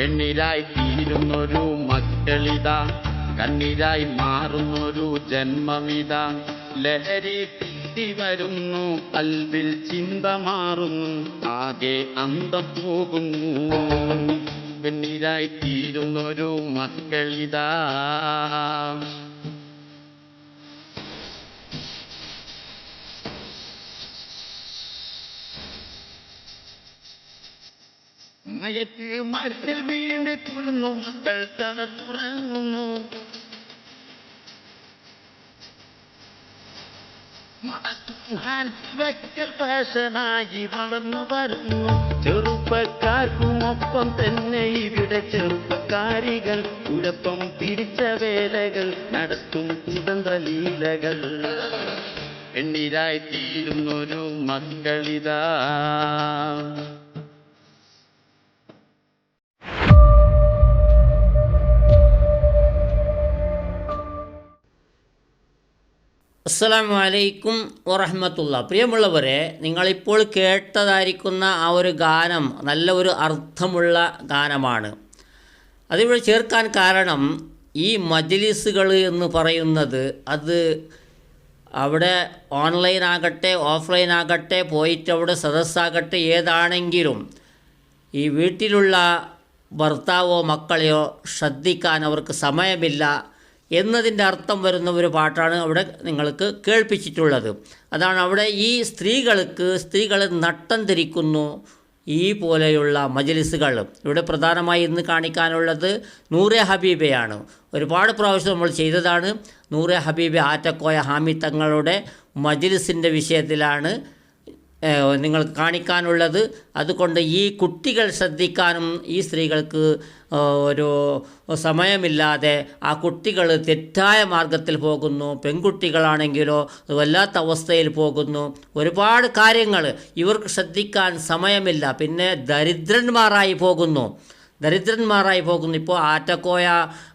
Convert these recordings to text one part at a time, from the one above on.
പെണ്ണിരായി തീരുന്നൊരു മക്കളിതാ കണ്ണിരായി മാറുന്നൊരു ജന്മമിതാ. ലഹരി കിട്ടി വരുന്നു കൽവിൽ ചിന്ത മാറുന്നു ആകെ അന്തം പോകുന്നു. പെണ്ണിരായി തീരുന്നൊരു മക്കളിതാ. മയക്ക് മരത്തിൽ വീണ്ടി തുറന്നു തുറങ്ങുന്നു ായി വളർന്നു വരുന്നു. ചെറുപ്പക്കാർക്കുമൊപ്പം തന്നെ ഇവിടെ ചെറുപ്പക്കാരികൾ കുഴപ്പം പിടിച്ച വേലകൾ നടത്തും കുടന്ത ലീലകൾ തീരുന്നൊരു മക്കളിതാ അസ്സലാമു അലൈക്കും വറഹമത്തുള്ള. പ്രിയമുള്ളവരെ നിങ്ങളിപ്പോൾ കേട്ടതായിരിക്കുന്ന ആ ഒരു ഗാനം നല്ല ഒരു അർത്ഥമുള്ള ഗാനമാണ്. അതിവിടെ ചേർക്കാൻ കാരണം ഈ മജ്ലിസുകൾ എന്ന് പറയുന്നത് അത് അവിടെ ഓൺലൈൻ ആകട്ടെ ഓഫ്ലൈൻ ആകട്ടെ പോയിട്ട് അവിടെ സദസ്സാകട്ടെ ഏതാണെങ്കിലും ഈ വീട്ടിലുള്ള ഭർത്താവോ മക്കളെയോ ശ്രദ്ധിക്കാൻ അവർക്ക് സമയമില്ല. എന്നതിന്റെ അർത്ഥം വരുന്ന ഒരു പാട്ടാണ് അവിടെ നിങ്ങൾക്ക് കേൾപ്പിച്ചിട്ടുള്ളത്. അതാണ് അവിടെ ഈ സ്ത്രീകൾക്ക് സ്ത്രീകളെ നട്ടം തിരിക്കുന്നു ഈ പോലെയുള്ള മജലിസുകൾ. ഇവിടെ പ്രധാനമായി ഇന്ന് കാണിക്കാനുള്ളത് നൂറെ ഹബീബയാണ്. ഒരുപാട് പ്രാവശ്യം നമ്മൾ ചെയ്തതാണ് നൂറെ ഹബീബ ആറ്റക്കോയ ഹാമി തങ്ങളുടെ മജലിസിന്റെ വിഷയത്തിലാണ് ഏഹ് നിങ്ങൾക്ക് കാണിക്കാനുള്ളത് അതുകൊണ്ട് ഈ കുട്ടികൾ ശ്രദ്ധിക്കാനും ഈ സ്ത്രീകൾക്ക് ഒരു സമയമില്ലാതെ ആ കുട്ടികൾ തെറ്റായ മാർഗത്തിൽ പോകുന്നു പെൺകുട്ടികളാണെങ്കിലോ വല്ലാത്ത അവസ്ഥയിൽ പോകുന്നു. ഒരുപാട് കാര്യങ്ങൾ ഇവർക്ക് ശ്രദ്ധിക്കാൻ സമയമില്ല. പിന്നെ ദരിദ്രന്മാരായി പോകുന്നു. ദരിദ്രന്മാരായി പോകുന്നു ഇപ്പോൾ ആറ്റക്കോയ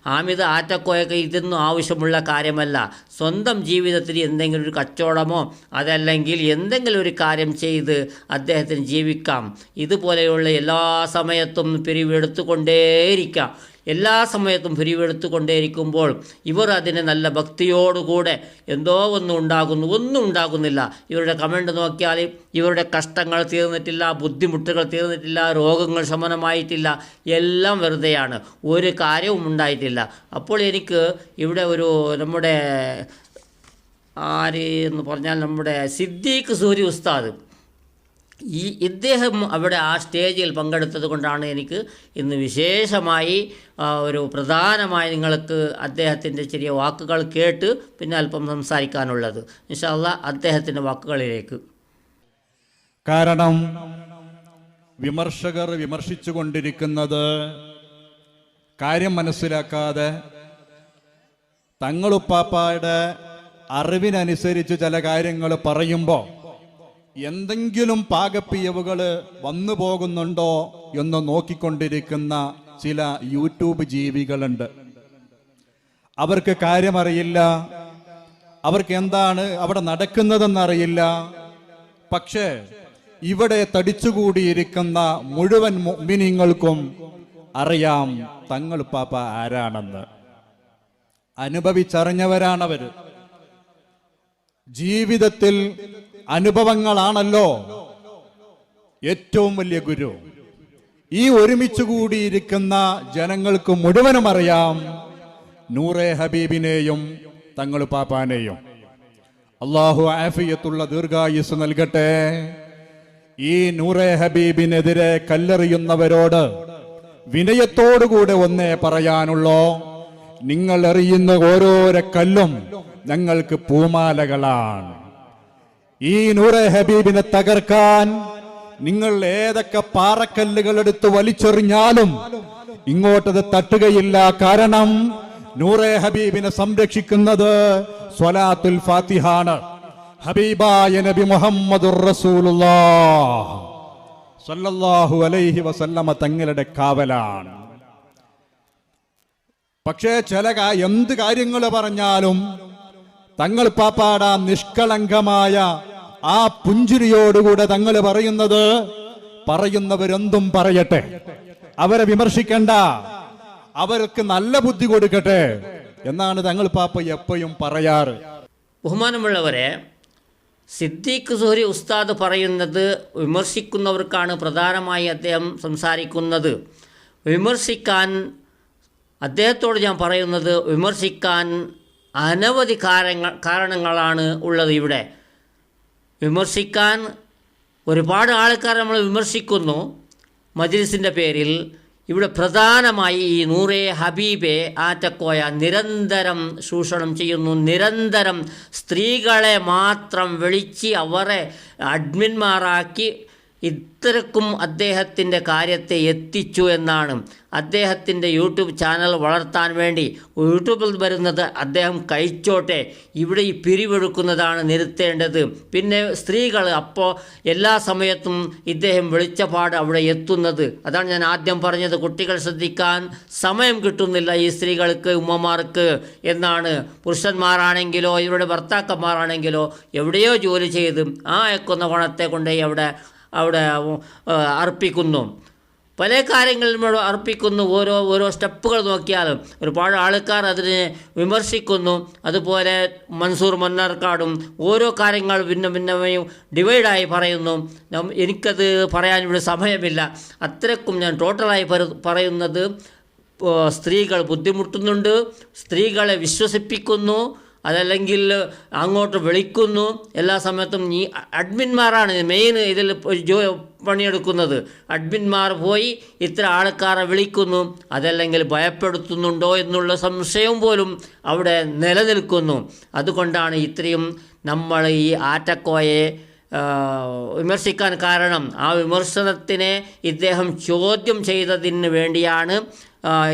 ആമിത ആറ്റക്കോയൊക്കെ ഇതൊന്നും ആവശ്യമുള്ള കാര്യമല്ല. സ്വന്തം ജീവിതത്തിൽ എന്തെങ്കിലും ഒരു കച്ചവടമോ അതല്ലെങ്കിൽ എന്തെങ്കിലും ഒരു കാര്യം ചെയ്ത് അദ്ദേഹത്തിന് ജീവിക്കാം. ഇതുപോലെയുള്ള എല്ലാ സമയത്തും പിരിവെടുത്തുകൊണ്ടേയിരിക്കാം എല്ലാ സമയത്തും പിരിവെടുത്തുകൊണ്ടേയിരിക്കുമ്പോൾ ഇവർ അതിനെ നല്ല ഭക്തിയോടുകൂടെ എന്തോ ഒന്നും ഉണ്ടാകുന്നു ഒന്നും ഉണ്ടാകുന്നില്ല. ഇവരുടെ കമന്റ് നോക്കിയാൽ ഇവരുടെ കഷ്ടങ്ങൾ തീർന്നിട്ടില്ല ബുദ്ധിമുട്ടുകൾ തീർന്നിട്ടില്ല രോഗങ്ങൾ ശമനമായിട്ടില്ല എല്ലാം വെറുതെയാണ്. ഒരു കാര്യവും ഉണ്ടായിട്ടില്ല. അപ്പോൾ എനിക്ക് ഇവിടെ ഒരു നമ്മുടെ ആര് എന്ന് പറഞ്ഞാൽ നമ്മുടെ സിദ്ദീഖ് സൂരി ഉസ്താദ് ഈ ഇദ്ദേഹം അവിടെ ആ സ്റ്റേജിൽ പങ്കെടുത്തത് കൊണ്ടാണ് എനിക്ക് ഇന്ന് വിശേഷമായി ഒരു പ്രധാനമായി നിങ്ങൾക്ക് അദ്ദേഹത്തിന്റെ ചെറിയ വാക്കുകൾ കേട്ട് പിന്നെ അല്പം സംസാരിക്കാനുള്ളത്. ഇൻഷാല്ല അദ്ദേഹത്തിന്റെ വാക്കുകളിലേക്ക്. കാരണം വിമർശകർ വിമർശിച്ചു കൊണ്ടിരിക്കുന്നത് കാര്യം മനസ്സിലാക്കാതെ തങ്ങളുപ്പാപ്പായുടെ അറിവിനനുസരിച്ച് ചില കാര്യങ്ങൾ പറയുമ്പോൾ എന്തെങ്കിലും പാകപ്പിയവുകൾ വന്നു പോകുന്നുണ്ടോ എന്ന് നോക്കിക്കൊണ്ടിരിക്കുന്ന ചില യൂട്യൂബ് ജീവികളുണ്ട്. അവർക്ക് കാര്യമറിയില്ല. അവർക്ക് എന്താണ് അവിടെ നടക്കുന്നതെന്നറിയില്ല. പക്ഷേ ഇവിടെ തടിച്ചുകൂടിയിരിക്കുന്ന മുഴുവൻ മിനിങ്ങൾക്കും അറിയാം തങ്ങൾ പാപ്പ ആരാണെന്ന്. അനുഭവിച്ചറിഞ്ഞവരാണവർ ജീവിതത്തിൽ അനുഭവങ്ങളാണല്ലോ. ഏറ്റവും വലിയ ഗുരു. ഈ ഒരുമിച്ച് കൂടിയിരിക്കുന്ന ജനങ്ങൾക്ക് മുഴുവനും അറിയാം നൂറെ ഹബീബിനെയും തങ്ങൾ പാപ്പാനെയും. അള്ളാഹു ആഫിയത്തുള്ള ദീർഘായുസ് നൽകട്ടെ. ഈ നൂറെ ഹബീബിനെതിരെ കല്ലെറിയുന്നവരോട് വിനയത്തോടുകൂടെ ഒന്നേ പറയാനുള്ളോ. നിങ്ങൾ എറിയുന്ന ഓരോരോ കല്ലും ഞങ്ങൾക്ക് പൂമാലകളാണ്. ഈ നൂറെ ഹബീബിനെ തകർക്കാൻ നിങ്ങൾ ഏതൊക്കെ പാറക്കല്ലുകൾ എടുത്ത് വലിച്ചെറിഞ്ഞാലും ഇങ്ങോട്ടത് തട്ടുകയില്ല. കാരണം നൂറെ ഹബീബിനെ സംരക്ഷിക്കുന്നത് സ്വലാത്തുൽ ഫാത്തിഹാണ്. ഹബീബായ നബി റസൂലുള്ളാഹ്. സല്ലല്ലാഹു അലൈഹി വസല്ലമ തങ്ങളുടെ കാവലാണ്. പക്ഷേ ചില എന്ത് കാര്യങ്ങൾ പറഞ്ഞാലും തങ്ങൾ പാപ്പാട നിഷ്കളങ്കമായ ആ പുഞ്ചിരിയോടുകൂടെ തങ്ങൾ പറയുന്നത് പറയുന്നവരെന്തും പറയട്ടെ. അവരെ വിമർശിക്കണ്ട. അവർക്ക് നല്ല ബുദ്ധി കൊടുക്കട്ടെ എന്നാണ് തങ്ങൾ പാപ്പ എപ്പോഴും പറയാറ്. ബഹുമാനമുള്ളവരെ സിദ്ദീഖ് സുഹരി ഉസ്താദ് പറയുന്നത് വിമർശിക്കുന്നവർക്കാണ് പ്രധാനമായി അദ്ദേഹം സംസാരിക്കുന്നത്. വിമർശിക്കാൻ അദ്ദേഹത്തോട് ഞാൻ പറയുന്നത് വിമർശിക്കാൻ അനവധി കാരണങ്ങൾ കാരണങ്ങളാണ് ഉള്ളത് ഇവിടെ. വിമർശിക്കാൻ ഒരുപാട് ആൾക്കാർ നമ്മൾ വിമർശിക്കുന്നു. മജ്ലിസിന്റെ പേരിൽ ഇവിടെ പ്രധാനമായി ഈ നൂറെ ഹബീബെ ആറ്റക്കോയ നിരന്തരം ചൂഷണം ചെയ്യുന്നു. നിരന്തരം സ്ത്രീകളെ മാത്രം വിളിച്ച് അവരെ അഡ്മിന്മാരാക്കി ഇത്രക്കും അദ്ദേഹത്തിന്റെ കാര്യത്തെ എത്തിച്ചു എന്നാണ്. അദ്ദേഹത്തിന്റെ യൂട്യൂബ് ചാനൽ വളർത്താൻ വേണ്ടി യൂട്യൂബിൽ വരുന്നത് അദ്ദേഹം കഴിച്ചോട്ടെ ഇവിടെ ഈ പിരിവെടുക്കുന്നതാണ് നിർത്തേണ്ടത് പിന്നെ സ്ത്രീകൾ അപ്പോൾ എല്ലാ സമയത്തും ഇദ്ദേഹം വെളിച്ചപാട് അവിടെ എത്തുന്നത്. അതാണ് ഞാൻ ആദ്യം പറഞ്ഞത്. കുട്ടികൾ ശ്രദ്ധിക്കാൻ സമയം കിട്ടുന്നില്ല ഈ സ്ത്രീകൾക്ക് ഉമ്മമാർക്ക് എന്നാണ്. പുരുഷന്മാരാണെങ്കിലോ ഇവരുടെ ഭർത്താക്കന്മാരാണെങ്കിലോ എവിടെയോ ജോലി ചെയ്ത് ആ എക്കുന്ന പണത്തെ കൊണ്ടുപോയി അവിടെ അവിടെ അർപ്പിക്കുന്നു. പല കാര്യങ്ങളിലും അർപ്പിക്കുന്നു. ഓരോ ഓരോ സ്റ്റെപ്പുകൾ നോക്കിയാലും ഒരുപാട് ആൾക്കാർ അതിനെ വിമർശിക്കുന്നു. അതുപോലെ മൻസൂർ മന്നാർക്കാടും ഓരോ കാര്യങ്ങൾ ഭിന്ന ഭിന്നമായും ഡിവൈഡായി പറയുന്നു. എനിക്കത് പറയാൻ ഇവിടെ സമയമില്ല. അത്രക്കും ഞാൻ ടോട്ടലായി പറയുന്നത് സ്ത്രീകൾ ബുദ്ധിമുട്ടുന്നുണ്ട്. സ്ത്രീകളെ വിശ്വസിപ്പിക്കുന്നു. അതല്ലെങ്കിൽ അങ്ങോട്ട് വിളിക്കുന്നു. എല്ലാ സമയത്തും ഈ അഡ്മിന്മാരാണ് മെയിൻ ഇതിൽ ജോ പണിയെടുക്കുന്നത്. അഡ്മിന്മാർ പോയി ഇത്ര ആൾക്കാരെ വിളിക്കുന്നു. അതല്ലെങ്കിൽ ഭയപ്പെടുത്തുന്നുണ്ടോ എന്നുള്ള സംശയം പോലും അവിടെ നിലനിൽക്കുന്നു. അതുകൊണ്ടാണ് ഇത്രയും നമ്മൾ ഈ ആറ്റക്കോയെ വിമർശിക്കാൻ കാരണം. ആ വിമർശനത്തിനെ ഇദ്ദേഹം ചോദ്യം ചെയ്തതിന് വേണ്ടിയാണ്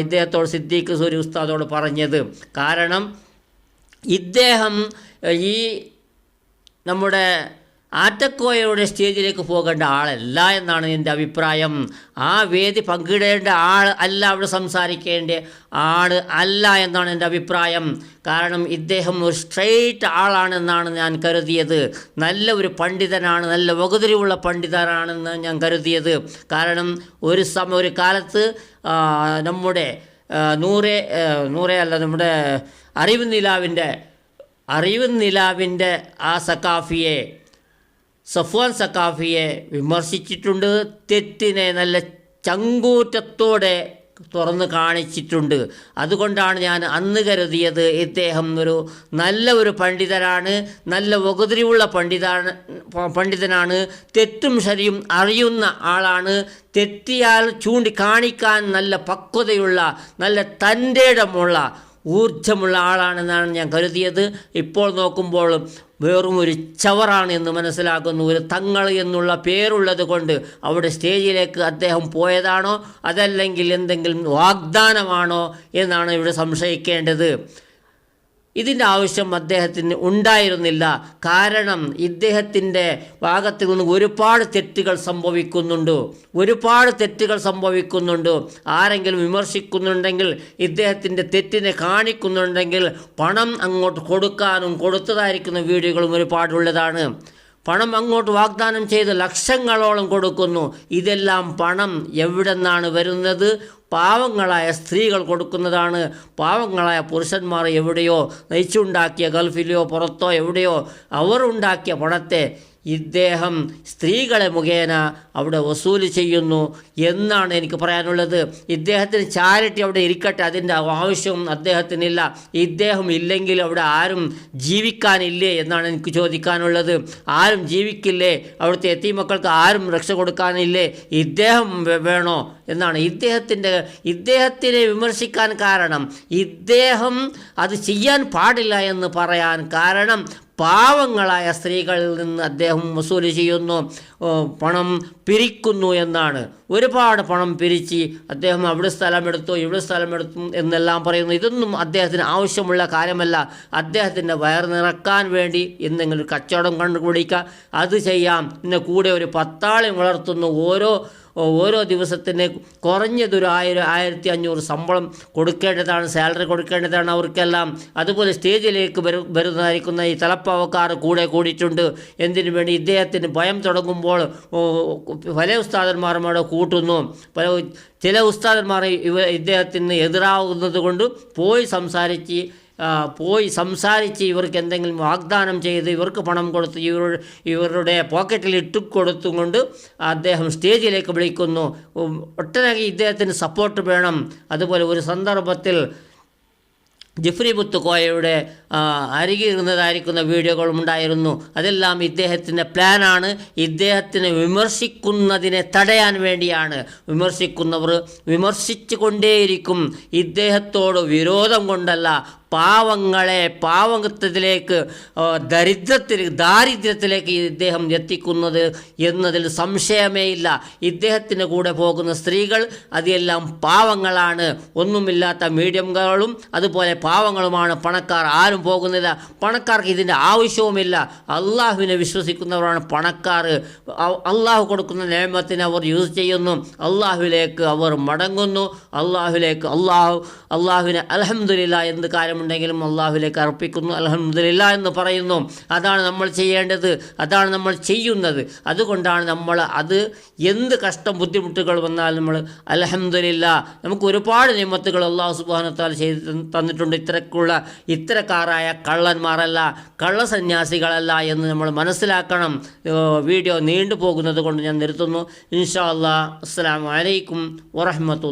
ഇദ്ദേഹത്തോട് സിദ്ദീഖ് സൂരി ഉസ്താദോട് പറഞ്ഞത്. കാരണം ഇദ്ദേഹം ഈ നമ്മുടെ ആറ്റക്കോയയുടെ സ്റ്റേജിലേക്ക് പോകേണ്ട ആളല്ല എന്നാണ് എന്റെ അഭിപ്രായം. ആ വേദി പങ്കിടേണ്ട ആൾ അല്ല അവിടെ സംസാരിക്കേണ്ട ആൾ അല്ല എന്നാണ് എന്റെ അഭിപ്രായം. കാരണം ഇദ്ദേഹം ഒരു സ്ട്രെയിറ്റ് ആളാണെന്നാണ് ഞാൻ കരുതിയത്. നല്ല ഒരു പണ്ഡിതനാണ് നല്ല വകുതിരിവുള്ള പണ്ഡിതനാണെന്ന് ഞാൻ കരുതിയത്. കാരണം ഒരു സമ ഒരു കാലത്ത് നമ്മുടെ നൂറെ നൂറേ അല്ല നമ്മുടെ അറിവ് നിലാവിന്റെ അറിവ് നിലാവിന്റെ ആ സക്കാഫിയെ സഫ്വാൻ സക്കാഫിയെ വിമർശിച്ചിട്ടുണ്ട്. തെറ്റിനെ നല്ല ചങ്കൂറ്റത്തോടെ തുറന്ന് കാണിച്ചിട്ടുണ്ട്. അതുകൊണ്ടാണ് ഞാൻ അന്ന് കരുതിയത് ഇദ്ദേഹം ഒരു നല്ല ഒരു പണ്ഡിതനാണ് നല്ല വകുതിരിവുള്ള പണ്ഡിതാണ് പണ്ഡിതനാണ് തെറ്റും ശരിയും അറിയുന്ന ആളാണ് തെറ്റിയാൽ ചൂണ്ടിക്കാണിക്കാൻ നല്ല പക്വതയുള്ള നല്ല തന്റെ ഇടമുള്ള ഊർജമുള്ള ആളാണെന്നാണ് ഞാൻ കരുതിയത്. ഇപ്പോൾ നോക്കുമ്പോൾ വെറും ഒരു ചവറാണ് എന്ന് മനസ്സിലാക്കുന്നു. ഒരു തങ്ങൾ എന്നുള്ള പേരുള്ളത് കൊണ്ട് അവിടെ സ്റ്റേജിലേക്ക് അദ്ദേഹം പോയതാണോ? അതല്ലെങ്കിൽ എന്തെങ്കിലും വാഗ്ദാനമാണോ? എന്നാണ് ഇവിടെ സംശയിക്കേണ്ടത്. ഇതിന്റെ ആവശ്യം അദ്ദേഹത്തിന് ഉണ്ടായിരുന്നില്ല. കാരണം ഇദ്ദേഹത്തിന്റെ ഭാഗത്ത് നിന്ന് ഒരുപാട് തെറ്റുകൾ സംഭവിക്കുന്നുണ്ട്. ഒരുപാട് തെറ്റുകൾ സംഭവിക്കുന്നുണ്ട്. ആരെങ്കിലും വിമർശിക്കുന്നുണ്ടെങ്കിൽ ഇദ്ദേഹത്തിന്റെ തെറ്റിനെ കാണിക്കുന്നുണ്ടെങ്കിൽ പണം അങ്ങോട്ട് കൊടുക്കാനും കൊടുത്തതായിരിക്കുന്ന വീഡിയോകളും ഒരുപാടുള്ളതാണ്. പണം അങ്ങോട്ട് വാഗ്ദാനം ചെയ്ത് ലക്ഷങ്ങളോളം കൊടുക്കുന്നു. ഇതെല്ലാം പണം എവിടെ നിന്നാണ് വരുന്നത്? പാവങ്ങളായ സ്ത്രീകൾ കൊടുക്കുന്നതാണ്. പാവങ്ങളായ പുരുഷന്മാർ എവിടെയോ നയിച്ചുണ്ടാക്കിയ ഗൾഫിലെയോ പുറത്തോ എവിടെയോ അവർ ഉണ്ടാക്കിയ പണത്തെ ഇദ്ദേഹം സ്ത്രീകളെ മുഖേന അവിടെ വസൂൽ ചെയ്യുന്നു എന്നാണ് എനിക്ക് പറയാനുള്ളത്. ഇദ്ദേഹത്തിന് ചാരിറ്റി അവിടെ ഇരിക്കട്ടെ അതിന്റെ ആവശ്യം അദ്ദേഹത്തിനില്ല. ഇദ്ദേഹം ഇല്ലെങ്കിൽ അവിടെ ആരും ജീവിക്കാനില്ലേ എന്നാണ് എനിക്ക് ചോദിക്കാനുള്ളത്. ആരും ജീവിക്കില്ലേ അവിടുത്തെ എത്തിമക്കൾക്ക് ആരും രക്ഷ കൊടുക്കാനില്ലേ ഇദ്ദേഹം വേണോ എന്നാണ് ഇദ്ദേഹത്തിന്റെ ഇദ്ദേഹത്തിനെ വിമർശിക്കാൻ കാരണം ഇദ്ദേഹം അത് ചെയ്യാൻ പാടില്ല എന്ന് പറയാൻ കാരണം പാവങ്ങളായ സ്ത്രീകളിൽ നിന്ന് അദ്ദേഹം വസൂൽ ചെയ്യുന്നു പണം പിരിക്കുന്നു എന്നാണ്. ഒരുപാട് പണം പിരിച്ച് അദ്ദേഹം അവിടെ സ്ഥലമെടുത്തു ഇവിടെ സ്ഥലമെടുത്തു എന്നെല്ലാം പറയുന്നു. ഇതൊന്നും അദ്ദേഹത്തിന് ആവശ്യമുള്ള കാര്യമല്ല. അദ്ദേഹത്തിന്റെ വയർ നിറക്കാൻ വേണ്ടി എന്തെങ്കിലും കച്ചവടം കണ്ടുപിടിക്കുക. അത് ചെയ്യാം. പിന്നെ കൂടെ ഒരു പത്താളി വളർത്തുന്നു. ഓരോ ഓരോ ദിവസത്തിന് കുറഞ്ഞതൊരു ആയിരം ആയിരത്തി അഞ്ഞൂറ് ശമ്പളം കൊടുക്കേണ്ടതാണ് സാലറി കൊടുക്കേണ്ടതാണ് അവർക്കെല്ലാം. അതുപോലെ സ്റ്റേജിലേക്ക് വരു വരുന്നതായിരിക്കുന്ന ഈ തലപ്പാവക്കാർ കൂടെ കൂടിയിട്ടുണ്ട്. എന്തിനു വേണ്ടി? ഇദ്ദേഹത്തിന് ഭയം തുടങ്ങുമ്പോൾ പല ഉസ്താദന്മാരും അവിടെ കൂട്ടുന്നു. പല ചില ഉസ്താദന്മാർ ഇവ ഇദ്ദേഹത്തിന് എതിരാകുന്നത് കൊണ്ട് പോയി സംസാരിച്ച് പോയി സംസാരിച്ച് ഇവർക്ക് എന്തെങ്കിലും വാഗ്ദാനം ചെയ്ത് ഇവർക്ക് പണം കൊടുത്ത് ഇവർ ഇവരുടെ പോക്കറ്റിൽ ഇട്ട് കൊടുത്തുകൊണ്ട് അദ്ദേഹം സ്റ്റേജിലേക്ക് വിളിക്കുന്നു. ഒട്ടനവധി ഇദ്ദേഹത്തിന് സപ്പോർട്ട് വേണം. അതുപോലെ ഒരു സന്ദർഭത്തിൽ ജിഫ്രി ആ, അരികിരുന്നതായിരിക്കുന്ന വീഡിയോകളും ഉണ്ടായിരുന്നു. അതെല്ലാം ഇദ്ദേഹത്തിന്റെ പ്ലാനാണ് ഇദ്ദേഹത്തിനെ വിമർശിക്കുന്നതിനെ തടയാൻ വേണ്ടിയാണ്. വിമർശിക്കുന്നവർ വിമർശിച്ചു കൊണ്ടേയിരിക്കും ഇദ്ദേഹത്തോട് വിരോധം കൊണ്ടല്ല പാവങ്ങളെ പാവത്തിലേക്ക് ദരിദ്രത്തിൽ ദാരിദ്ര്യത്തിലേക്ക് ഇദ്ദേഹം എത്തിക്കുന്നത് എന്നതിൽ സംശയമേ ഇല്ല. ഇദ്ദേഹത്തിന്റെ കൂടെ പോകുന്ന സ്ത്രീകൾ അതെല്ലാം പാവങ്ങളാണ്. ഒന്നുമില്ലാത്ത മീഡിയങ്ങളും അതുപോലെ പാവങ്ങളുമാണ് പണക്കാർ. ആരും പോകുന്നില്ല പണക്കാർക്ക് ഇതിന്റെ ആവശ്യവുമില്ല. അള്ളാഹുവിനെ വിശ്വസിക്കുന്നവരാണ് പണക്കാർ. അള്ളാഹു കൊടുക്കുന്ന നിയമത്തിന് അവർ യൂസ് ചെയ്യുന്നു. അള്ളാഹുവിലേക്ക് അവർ മടങ്ങുന്നു. അള്ളാഹുലേക്ക് അള്ളാഹു അള്ളാഹുവിനെ അലഹമില്ല എന്ത് കാര്യമുണ്ടെങ്കിലും അള്ളാഹുലേക്ക് അർപ്പിക്കുന്നു. അലഹമില്ല എന്ന് പറയുന്നു. അതാണ് നമ്മൾ ചെയ്യേണ്ടത്. അതാണ് നമ്മൾ ചെയ്യുന്നത്. അതുകൊണ്ടാണ് നമ്മൾ അത് എന്ത് കഷ്ടം ബുദ്ധിമുട്ടുകൾ വന്നാലും നമ്മൾ അലഹമില്ല നമുക്ക് ഒരുപാട് നിയമത്തുകൾ അള്ളാഹു സുബാനത്താൽ ചെയ്ത് തന്നിട്ടുണ്ട്. ഇത്തരക്കുള്ള ഇത്തരക്കാരായ കള്ളന്മാരല്ല കള്ളസന്യാസികളല്ല എന്ന് നമ്മൾ മനസ്സിലാക്കണം. വീഡിയോ നീണ്ടു പോകുന്നത് കൊണ്ട് ഞാൻ നിർത്തുന്നു. ഇൻഷാ അല്ലാ അസ്സാം വലൈക്കും വറഹമത്തുള്ള